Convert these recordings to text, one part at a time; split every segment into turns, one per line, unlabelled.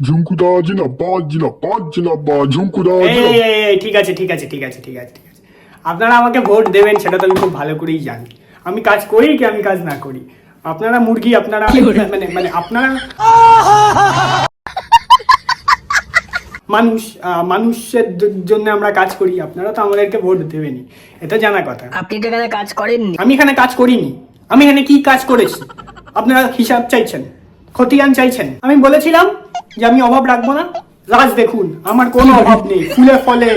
ঝুমকুদা জিনাবাদ জিনাবাদ জিনাবাদ ঝুমকুদা
এই, এই, এই, এই, ঠিক আছে ঠিক আছে ঠিক আছে ঠিক আছে ঠিক আছে। আপনারা আমাকে ভোট দেবেন সেটা তো আমি খুব ভালো করেই জানি। আমি কাজ করি কি আমি কাজ না করি? আপনারা মুরগি আপনারা মানে মানে আপনারা মানুষ আহ, মানুষের জ- জন্য আমরা কাজ করি আপনারা তো আমাদেরকে ভোট দেবেনই। এটা জানা কথা।
আপনি তো এখানে কাজ করেননি।
আমি এখানে কাজ করিনি। আমি এখানে কি কাজ করেছি? আপনারা হিসাব চাইছেন? খতিয়ান চাইছেন? আমি বলেছিলাম যে আমি অভাব রাখব না? রাজ দেখুন আমার কোনো অভাব নেই। ফুলে ফলে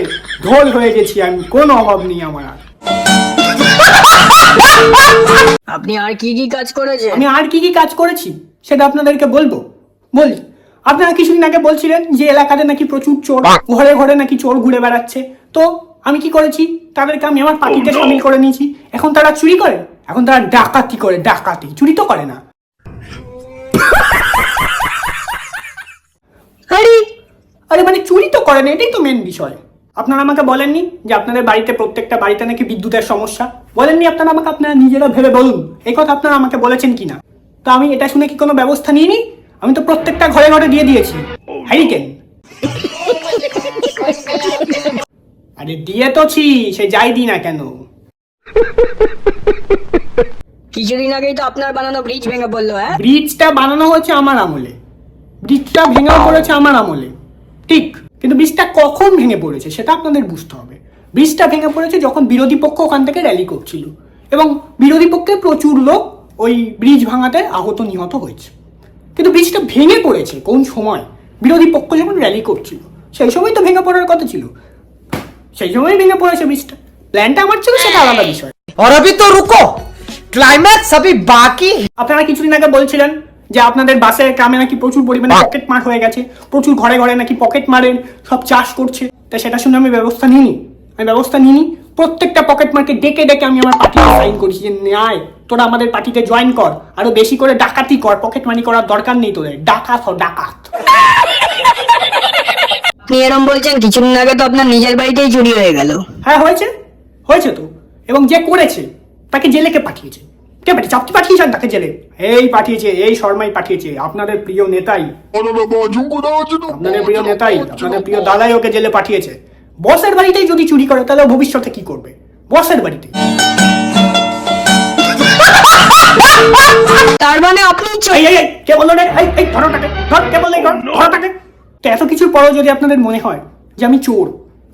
ঢোল হয়ে গেছি আমি কোনো অভাব নেই আমার আর।
আপনি আর কি কি কাজ করেছেন?
আমি আর কি কি কাজ করেছি সেটা আপনাদেরকে বলব। বলি আপনারা কিছুদিন আগে বলছিলেন যে এলাকাতে নাকি প্রচুর চোর ঘরে ঘরে নাকি চোর ঘুরে বেড়াচ্ছে। তো আমি কি করেছি? তাদেরকে আমি আমার পার্টিতে সামিল করে নিয়েছি। এখন তারা চুরি করে এখন তারা ডাকাতি করে ডাকাতি। চুরি তো করে না
আরে
আরে মানে চুরি তো করে না এটাই তো মেন বিষয়। আপনারা আমাকে বলেননি যে আপনাদের বাড়িতে প্রত্যেকটা বাড়িতে নাকি বিদ্যুতের সমস্যা? বলেননি আপনারা আমাকে আপনারা নিজেরা ভেবে বলুন এই কথা আপনারা আমাকে বলেছেন কিনা? তো আমি এটা শুনে কি কোনো ব্যবস্থা নিইনি? আমি তো প্রত্যেকটা ঘরে ঘরে দিয়ে দিয়েছি। হ্যারিকেন আরে দিয়ে তো ছি সে যাই দি না কেন?
কিছুদিন আগেই তো আপনার বানানো ব্রিজ ভেঙে পড়ল হ্যাঁ?
ব্রিজটা বানানো হয়েছে আমার আমলে। ব্রিজটা ভেঙে পড়েছে আমার আমলে। ঠিক। কিন্তু ব্রিজটা কখন ভেঙে পড়েছে সেটা আপনাদের বুঝতে হবে ব্রিজটা ভেঙে পড়েছে যখন বিরোধী পক্ষ ওখান থেকে র্যালি করছিল এবং বিরোধী পক্ষে প্রচুর লোক ওই ব্রিজ ভাঙাতে আহত নিহত হয়েছে কিন্তু ব্রিজটা ভেঙে পড়েছে কোন সময় বিরোধী পক্ষ যখন র্যালি করছিল সেই সময় তো ভেঙে পড়ার কথা ছিল সেই সময় ভেঙে পড়েছে ব্রিজটা প্ল্যানটা আমার ছিল সেটা আলাদা বিষয়
और अभी तो रुको क्लाइमैक्स अभी बाकी है।
আপনারা কিছুদিন আগে বলছিলেন যে আপনাদের বাসের কামে নাকি প্রচুর পরিমাণে পকেট মার হয়ে গেছে প্রচুর ঘরে ঘরে নাকি পকেট মারের সব চাষ করছে। তা সেটা শুনে আমি ব্যবস্থা নিইনি। আমি ব্যবস্থা নিইনি। প্রত্যেকটা পকেট মারকে ডেকে ডেকে আমি আমার পার্টিতে সাইন করেছি যে ন্যায় তোরা আমাদের পার্টিতে জয়েন কর। আরও বেশি করে ডাকাতি কর। পকেট মানি করার দরকার নেই তোদের। ডাকাত হ ডাকাত।
আপনি এরম বলছেন কিছুদিন আগে তো আপনার নিজের বাড়িতেই চুরি হয়ে গেল।
হ্যাঁ হয়েছে। হয়েছে তো। এবং যে করেছে তাকে জেলেকে পাঠিয়েছে। কে পাঠিয়েছে আপনি পাঠিয়েছেন তাকে জেলে? এই পাঠিয়েছে এই শর্মাই পাঠিয়েছে আপনাদের প্রিয় নেতাই। আপনাদের প্রিয় নেতাই আপনাদের প্রিয় দাদাই ওকে জেলে পাঠিয়েছে। বসের বাড়িতেই যদি চুরি করে তাহলে ভবিষ্যতে কি করবে? বসের বাড়িতে।
তার মানে আপনি
কে বলল রে? এই এই ধরো ধর কে বলল ধরো? তো এত কিছুর পরেও যদি আপনাদের মনে হয় যে আমি চোর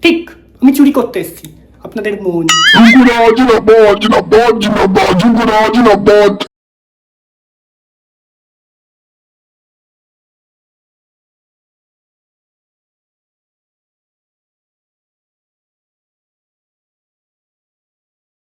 ঠিক আমি চুরি করতে এসেছি আপনাদের মন